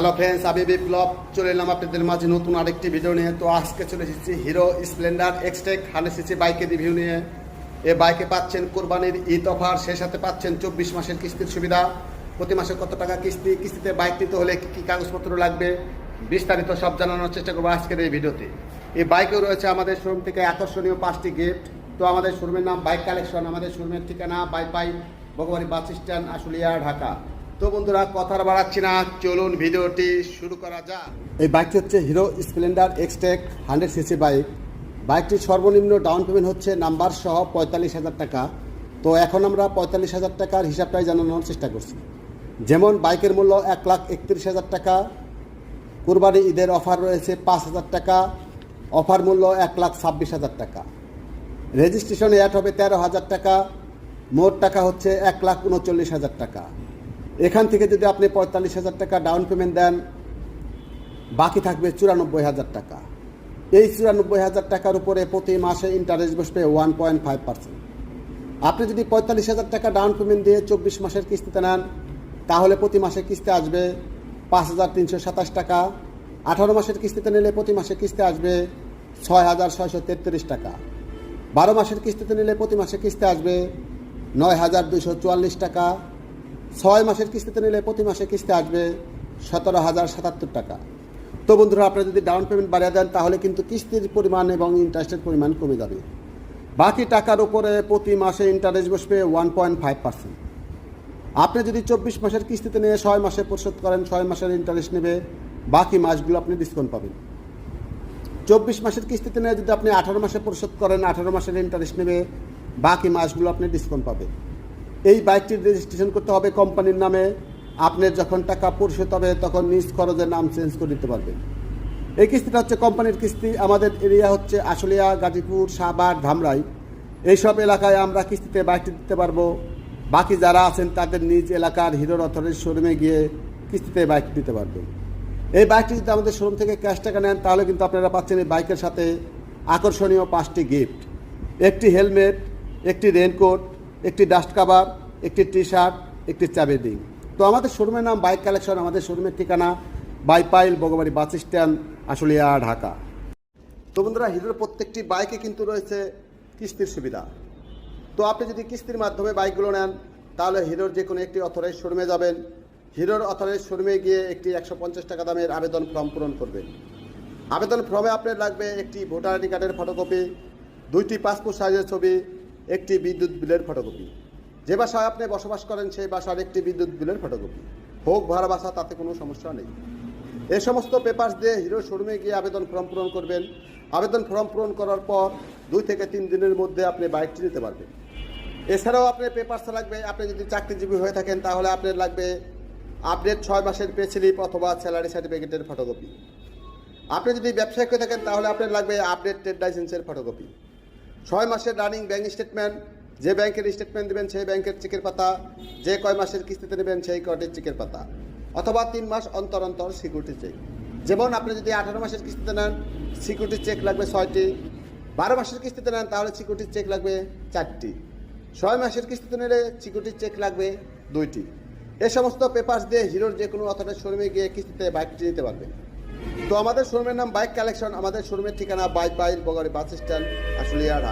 Hello friends আমি বিপ্লব চলে এলাম আপনাদের মাঝে নতুন আরেকটি ভিডিও নিয়ে। তো আজকে চলে এসেছি Hero Splendor Xtec hundred CC বাইকের রিভিউ নিয়ে। এ বাইকে পাচ্ছেন কোরবানির ঈদ অফার সেই সাথে পাচ্ছেন চব্বিশ মাসের কিস্তির সুবিধা। প্রতি মাসে কত টাকা কিস্তি, কিস্তিতে বাইক নিতে হলে কী কী কাগজপত্র লাগবে, বিস্তারিত সব জানানোর চেষ্টা করব আজকের এই ভিডিওতে এই বাইকেও রয়েছে আমাদের শোরুম থেকে আকর্ষণীয় পাঁচটি গিফট তো আমাদের শোরুমের নাম বাইক কালেকশন আমাদের শোরুমের ঠিকানা বাইপাই ভগবানী বাস স্ট্যান্ড, আশুলিয়া, ঢাকা। তো বন্ধুরা কথা বাড়াচ্ছি না। চলুন ভিডিওটি শুরু করা যাক। এই বাইকটি হচ্ছে Hero Splendor Xtec hundred CC bike. বাইকটির সর্বনিম্ন ডাউন পেমেন্ট হচ্ছে নাম্বার সহ পঁয়তাল্লিশ হাজার টাকা। তো এখন আমরা পঁয়তাল্লিশ হাজার টাকার হিসাবটাই জানানোর চেষ্টা করছি। যেমন বাইকের মূল্য এক লাখ একত্রিশ হাজার টাকা, কুরবানি ঈদের অফার রয়েছে পাঁচ হাজার টাকা, অফার মূল্য এক লাখ ছাব্বিশ হাজার টাকা। রেজিস্ট্রেশন অ্যাড হবে তেরো হাজার টাকা, মোট টাকা হচ্ছে এক লাখ উনচল্লিশ হাজার টাকা। এখান থেকে যদি আপনি পঁয়তাল্লিশ হাজার টাকা ডাউন পেমেন্ট দেন, বাকি থাকবে চুরানব্বই হাজার টাকা। এই চুরানব্বই হাজার টাকার উপরে প্রতি মাসে ইন্টারেস্ট বসবে ওয়ান পয়েন্ট ফাইভ পার্সেন্ট আপনি যদি পঁয়তাল্লিশ হাজার টাকা ডাউন পেমেন্ট দিয়ে চব্বিশ মাসের কিস্তিতে নেন, তাহলে প্রতি মাসে কিস্তি আসবে পাঁচ হাজার তিনশো সাতাশ টাকা। আঠারো মাসের কিস্তিতে নিলে প্রতি মাসে কিস্তি আসবে ছয় হাজার ছয়শো তেত্রিশ টাকা। বারো মাসের কিস্তিতে নিলে প্রতি মাসে কিস্তি আসবে নয় হাজার দুইশো চুয়াল্লিশ টাকা। ছয় মাসের কিস্তিতে নিলে প্রতি মাসে কিস্তি আসবে সতেরো হাজার সাতাত্তর টাকা। তো বন্ধুরা, আপনারা যদি ডাউন পেমেন্ট বাড়িয়ে দেন, তাহলে কিন্তু কিস্তির পরিমাণ এবং ইন্টারেস্টের পরিমাণ কমে যাবে। বাকি টাকার উপরে প্রতি মাসে ইন্টারেস্ট বসবে ওয়ান পয়েন্ট ফাইভ পার্সেন্ট আপনি যদি চব্বিশ মাসের কিস্তিতে নিয়ে ছয় মাসে পরিশোধ করেন, ছয় মাসের ইন্টারেস্ট নেবে, বাকি মাসগুলো আপনি ডিসকাউন্ট পাবেন। চব্বিশ মাসের কিস্তিতে নিয়ে যদি আপনি আঠারো মাসে পরিশোধ করেন, আঠারো মাসের ইন্টারেস্ট নেবে, বাকি মাসগুলো আপনি ডিসকাউন্ট পাবেন। এই বাইকটির রেজিস্ট্রেশন করতে হবে কোম্পানির নামে। আপনার যখন টাকা পরিশোধ হবে, তখন নিজ খরচে নাম চেঞ্জ করে দিতে পারবেন। এই কিস্তিটা হচ্ছে কোম্পানির কিস্তি। আমাদের এরিয়া হচ্ছে আশুলিয়া, গাজীপুর সাবার ধামরাই। এইসব এলাকায় আমরা কিস্তিতে বাইকটি দিতে পারব। বাকি যারা আছেন, তাদের নিজ এলাকার হিরোর অথরের শোরুমে গিয়ে কিস্তিতে বাইক দিতে পারবেন। এই বাইকটি যদি আমাদের শোরুম থেকে ক্যাশ টাকা নেন, তাহলে কিন্তু আপনারা পাচ্ছেন এই বাইকের সাথে আকর্ষণীয় পাঁচটি গিফট একটি হেলমেট একটি রেনকোট একটি ডাস্ট কাভার, একটি টি শার্ট একটি চাবি রিং তো আমাদের শোরুমের নাম বাইক কালেকশন, আমাদের শোরুমের ঠিকানা বাইপাইল বগবাড়ি বাস স্ট্যান্ড, আশুলিয়া, ঢাকা। তো বন্ধুরা, হিরোর প্রত্যেকটি বাইকে কিন্তু রয়েছে কিস্তির সুবিধা। তো আপনি যদি কিস্তির মাধ্যমে বাইকগুলো নেন, তাহলে হিরোর যে কোনো একটি অথরাইজ শোরুমে যাবেন। হিরোর অথরাইজ শোরুমে গিয়ে একটি একশো পঞ্চাশ টাকা দামের আবেদন ফর্ম পূরণ করবেন। আবেদন ফর্মে আপনার লাগবে একটি ভোটার আইডি কার্ডের ফটোকপি, দুইটি পাসপোর্ট সাইজের ছবি একটি বিদ্যুৎ বিলের ফটোকপি। যে বাসায় আপনি বসবাস করেন, সেই বাসার একটি বিদ্যুৎ বিলের ফটোকপি। হোক ভাড়া বাসা, তাতে কোনো সমস্যা নেই। এ সমস্ত পেপার্স দিয়ে হিরো শোরুমে গিয়ে আবেদন ফর্ম পূরণ করবেন। আবেদন ফর্ম পূরণ করার পর দুই থেকে তিন দিনের মধ্যে আপনি বাইকটি নিতে পারবেন। এছাড়াও আপনার পেপার্স লাগবে। আপনি যদি চাকরিজীবী হয়ে থাকেন, তাহলে আপনার লাগবে আপডেট ছয় মাসের পে স্লিপ অথবা স্যালারি সার্টিফিকেটের ফটোকপি। আপনি যদি ব্যবসায়িক হয়ে থাকেন, তাহলে আপনার লাগবে আপডেট ট্রেড লাইসেন্সের ফটোকপি। ছয় মাসের রানিং ব্যাংক স্টেটমেন্ট, যে ব্যাংকের স্টেটমেন্ট দেবেন সেই ব্যাংকের চেকের পাতা, যে কয় মাসের কিস্তিতে নেবেন সেই কয়টির চেকের পাতা, অথবা তিন মাস অন্তর অন্তর সিকিউরিটি চেক। যেমন আপনি যদি আঠারো মাসের কিস্তিতে নেন, সিকিউরিটি চেক লাগবে ছয়টি। বারো মাসের কিস্তিতে নেন, তাহলে সিকিউরিটি চেক লাগবে চারটি। ছয় মাসের কিস্তিতে নিলে সিকিউরিটি চেক লাগবে দুইটি। এ সমস্ত পেপার্স দিয়ে হিরোর যে কোনো অথবা শোরুমে গিয়ে কিস্তিতে বাইকটি নিতে পারবেন তো আমাদের শোরুমের নাম বাইক কালেকশন, আমাদের শোরুমের ঠিকানা বাইক বাইল বগারি বাস স্ট্যান্ড, আশুলিয়া ঢাকা।